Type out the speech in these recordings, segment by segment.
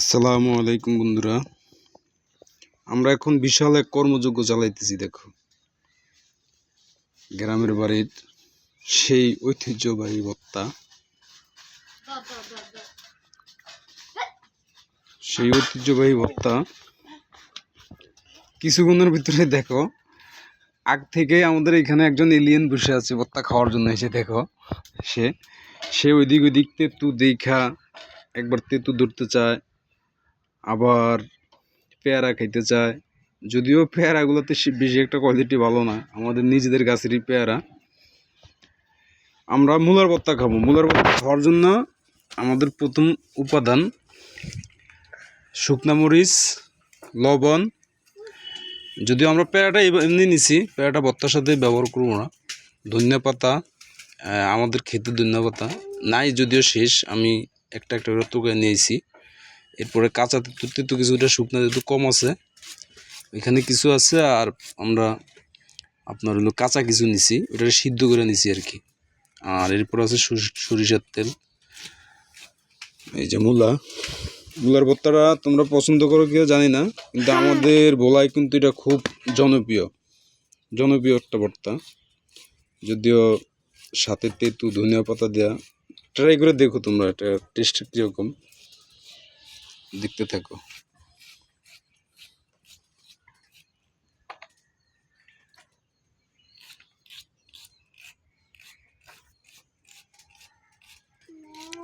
আসসালামু আলাইকুম বন্ধুরা। আমরা এখন বিশাল এক কর্মযজ্ঞ চালাইতেছি, দেখো। গ্রামের বাড়ির সেই ঐতিহ্যবাহী ভত্তা সেই ঐতিহ্যবাহী ভত্তা কিছুক্ষণের ভিতরে, দেখো, আগ থেকে আমাদের এখানে একজন এলিয়েন বসে আছে ভত্তা খাওয়ার জন্য, এসে দেখো, সে সে ওইদিক ওইদিক তেতু দেখা, একবার তেতু ধরতে চায়। আবার পেয়ারা খাইতে চায়। যদিও পেয়ারাগুলোতে বেশি একটা কোয়ালিটি ভালো না, আমাদের নিজেদের গাছেরই পেয়ারা। আমরা মূলার ভর্তা খাব। মূলার ভর্তা খাওয়ার জন্য আমাদের প্রথম উপাদান শুকনা মরিচ, লবণ। যদিও আমরা পেয়ারাটা এমনি নিছি, পেয়ারাটা ভর্তার সাথে ব্যবহার করব না। ধনিয়া পাতা আমাদের খেতে ধনিয়া পাতা। নাই যদিও শেষ, আমি একটা একটা করে তুকে নিয়েছি। এরপরে কাঁচা তেঁতু তেঁতু কিছুটা শুকনো তেঁতু কম আছে। এখানে কিছু আছে আর আমরা আপনার হলো কাঁচা কিছু নিছি ওটা সিদ্ধ করে নিছি আর কি। আর এরপর আছে সরিষার তেল। এই যে মূলা। মূলার ভর্তাটা তোমরা পছন্দ করো কেউ জানি না কিন্তু আমাদের ভোলায় কিন্তু এটা খুব জনপ্রিয়। জনপ্রিয় একটা ভর্তা। যদিও সাথে তেঁতু ধনিয়া পাতা দেওয়া ট্রাই করে দেখো তোমরা এটা টেস্ট কীরকম। দেখতে থাকো।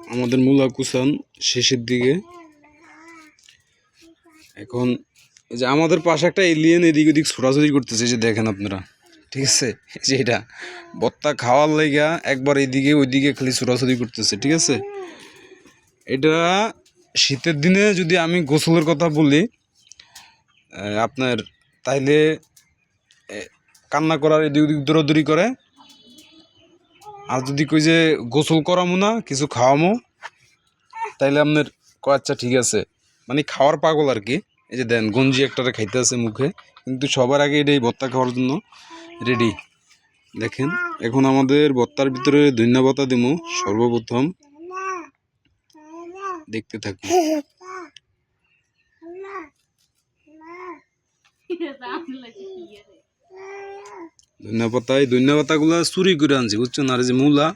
আমাদের মূলা কুসান শেষের দিকে। এখন যে আমাদের পাশে একটা এলিয়েন এদিক ওদিক ছোড়াছড়ি করতেছে যে দেখেন আপনারা। ঠিক আছে? যে এটা। বত্তা খাওয়ার লাইগা একবার এদিকে ওইদিকে খালি ছোড়াছড়ি করতেছে, ঠিক আছে? এটা শীতের দিনে যদি আমি গোসলের কথা বলি আপনার তাইলে কান্না করার এদিক ওদিক দৌড়াদৌড়ি করে। আর যদি কই যে গোসল করামো না, কিছু খাওয়ামো, তাইলে আপনার আচ্ছা ঠিক আছে। মানে খাওয়ার পাগল আর কি। এই যে দেন, গঞ্জি একটারে খাইতে আছে মুখে। কিন্তু সবার আগে এটা এই ভত্তা খাওয়ার জন্য রেডি দেখেন, এখন আমাদের ভত্তার ভিতরে ধন্যবাদ দিব সর্বপ্রথম দেখতে থাকুন এই ধন্যবাদ চুরি করে আনছি বুঝছেন আর যে মূলা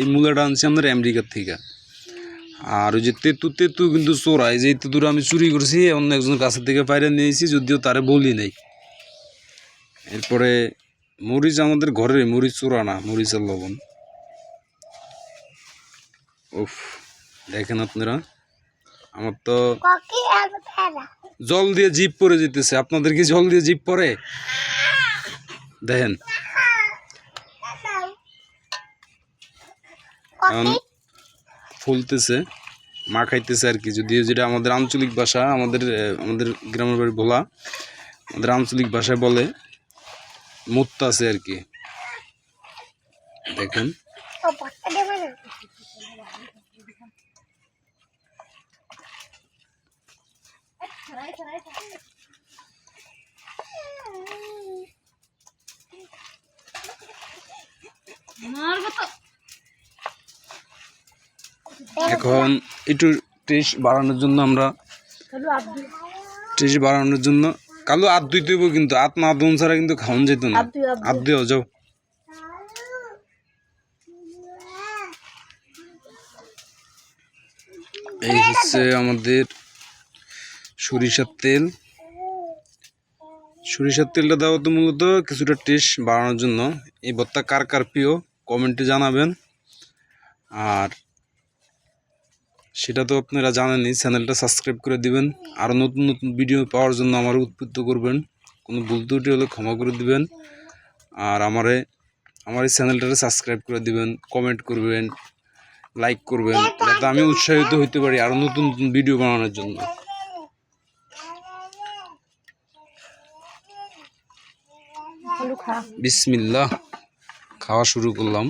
এই মূলাটা আনছি আমরা আমেরিকার থেকে। আর ওই যে তেতু তেতু কিন্তু চোরাই যে তেতুটা আমি চুরি করছি অন্য একজনের কাছের থেকে নিয়েছি যদিও তারে বলি নাই। এরপরে মরিচ আমাদের ঘরের মরিচ চোরা না মরিচের লবণ। উফ। দেখেন আপনারা আমার তো জল দিয়ে জিপ পরে যেতেছে। আপনাদের কি জল দিয়ে জিপ পরে? দেখেন। ফুলতেছে মা খাইতেছে আর কি। যদিও যেটা আমাদের আঞ্চলিক ভাষা আমাদের আমাদের গ্রামের বাড়ি বলা আমাদের আঞ্চলিক ভাষায় বলে মুত্তা আছে আর কি। দেখেন। এখন একটু টেস্ট বাড়ানোর জন্য আমরা টেস্ট বাড়ানোর জন্য কালো আদ দুই দেবো কিন্তু আত না দুন ছাড়া কিন্তু খাওয়ান যেত না। আদ দিও যাও। এই হচ্ছে আমাদের সরিষার তেল। সরিষার তেলটা দেওয়া তো মূলত কিছুটা টেস্ট বাড়ানোর জন্য। এই ভর্তা কার কার প্রিয় কমেন্টে জানাবেন। আর সেটা তো আপনারা জানেনই চ্যানেলটা সাবস্ক্রাইব করে দিবেন। আরও নতুন নতুন ভিডিও পাওয়ার জন্য আমার উদ্বুদ্ধ করবেন। কোনো ভুল ত্রুটি হলে ক্ষমা করে দিবেন। আর আমারে আমার এই চ্যানেলটাকে সাবস্ক্রাইব করে দিবেন কমেন্ট করবেন লাইক করবেন, যাতে আমি উৎসাহিত হইতে পারি আরও নতুন নতুন ভিডিও বানানোর জন্য। বিসমিল্লাহ, খাওয়া শুরু করলাম।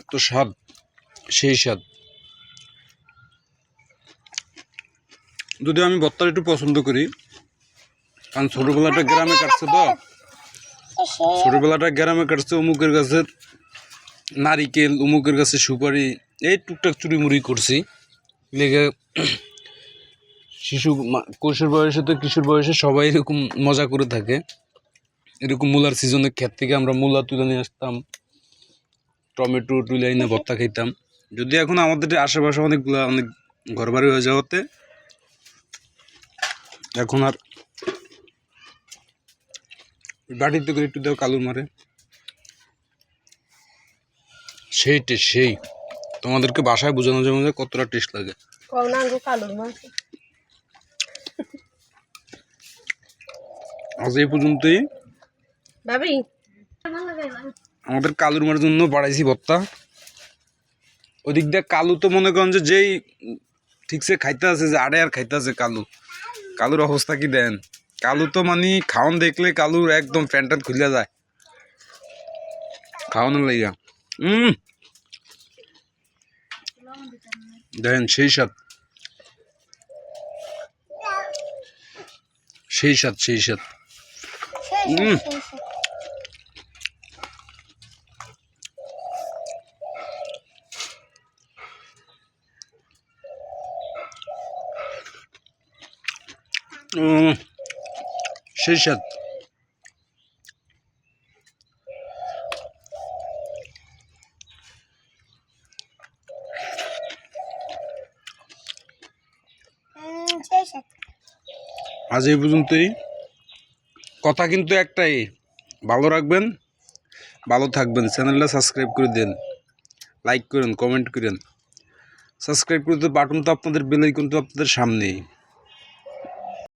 এত স্বাদ, সেই স্বাদ। যদি আমি ভর্তার একটু পছন্দ করি, কারণ ছোটোবেলাটা গ্রামে কাটছে তো। ছোটোবেলাটা গ্রামে কাটছে অমুকের গাছের নারিকেল, অমুকের কাছে সুপারি, এই টুকটাক চুরি মুড়ি করছি। লেগে শিশু কৈশোর বয়সে তো কিশোর বয়সে সবাই এরকম মজা করে থাকে। এরকম মূলার সিজনে ক্ষেত থেকে আমরা মূলা তুলে নিয়ে আসতাম টমেটো তুলে এনে ভর্তা খেতাম যদি এখন আমাদের আশেপাশে অনেকগুলো অনেক ঘর বাড়ি হয়ে যাওয়াতে এখন আর বাটিতে করে একটু দেওয়া কালুর মারে। সেই টেস্ট সেই। তোমাদেরকে বাসায় বোঝানো যাবে কতটা টেস্ট লাগে। কালুর মাছ আজ এই পর্যন্তই। ভাবি। আমাদের কালুর মার জন্য বাড়াইছি ভত্তা ওদিক দিয়ে কালু তো মনে করেন যে যেই ঠিকসে খাইতে আছে যে আড়ে আর খাইতে আছে কালু। কালুর অবস্থা কি দেন? কালু তো মানে খাওন দেখলে কালুর একদম প্যান্টান খুলে যায়। খাওয়ানোর লাইগা হুম দেখেন সেই সাত সেই সাত সেই সাত সেই সাত আজ এই পর্যন্তই। কথা কিন্তু একটাই, ভালো রাখবেন, ভালো থাকবেন, চ্যানেলটা সাবস্ক্রাইব করে দেন লাইক করেন কমেন্ট করেন সাবস্ক্রাইব করে করতে বাটন তো আপনাদের বেলাই কিন্তু আপনাদের সামনেই।